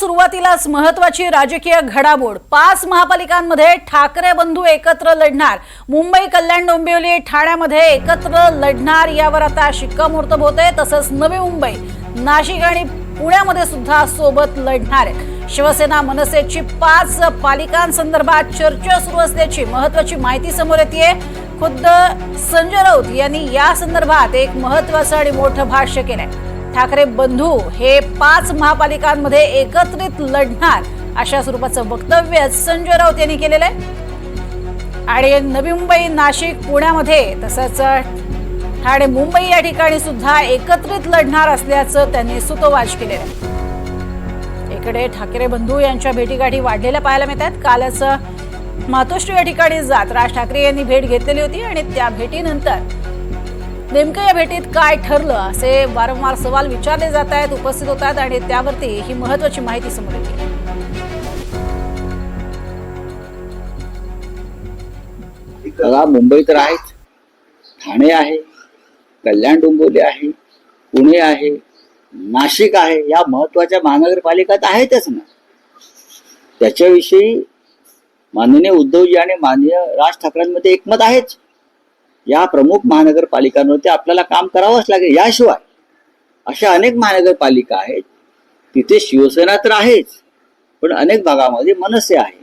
सुरुवातीलाच महत्वाची राजकीय घडामोड. पाच महापालिकांमध्ये ठाकरे बंधू एकत्र लढणार. मुंबई कल्याण डोंबिवली ठाण्यामध्ये एकत्र लढणार यावर आता शिक्कामोर्तब होते तसंच नवी मुंबई नाशिक आणि पुण्यामध्ये सुद्धा सोबत लढणार आहे. शिवसेना मनसेची पाच पालिकांसंदर्भात चर्चा सुरू असल्याची महत्वाची माहिती समोर येते खुद्द संजय राऊत यांनी या संदर्भात एक महत्वाचं आणि मोठं भाष्य केलंय. ठाकरे बंधू हे पाच महापालिकांमध्ये एकत्रित लढणार अशा स्वरूपाचं वक्तव्य संजय राऊत यांनी केलेलं आहे. आणि नवी मुंबई नाशिक पुण्यामध्ये तसंच ठाणे मुंबई या ठिकाणी सुद्धा एकत्रित लढणार असल्याचं त्यांनी सुतोवाच केलेलं आहे. इकडे ठाकरे बंधू यांच्या भेटीगाठी वाढलेल्या पाहायला मिळतात. कालच मातोश्री या ठिकाणी जात राज ठाकरे यांनी भेट घेतलेली होती आणि त्या भेटीनंतर नेमकं या भेटीत काय ठरलं असे वारंवार सवाल विचारले जात आहेत उपस्थित होत आहेत आणि त्यावरती ही महत्वाची माहिती समोर येते. कला मुंबई तर आहेच. ठाणे आहे कल्याण डोंबिवली आहे पुणे आहे नाशिक आहे या महत्त्वाच्या महानगरपालिका तर आहेतच ना. त्याच्याविषयी माननीय उद्धवजी आणि माननीय राज ठाकरेंमध्ये एकमत आहेच. या प्रमुख महानगरपालिकांवरती आपल्याला काम करावंच लागेल. याशिवाय अशा अनेक महानगरपालिका आहेत तिथे शिवसेना तर आहेच पण अनेक भागामध्ये मनसे आहे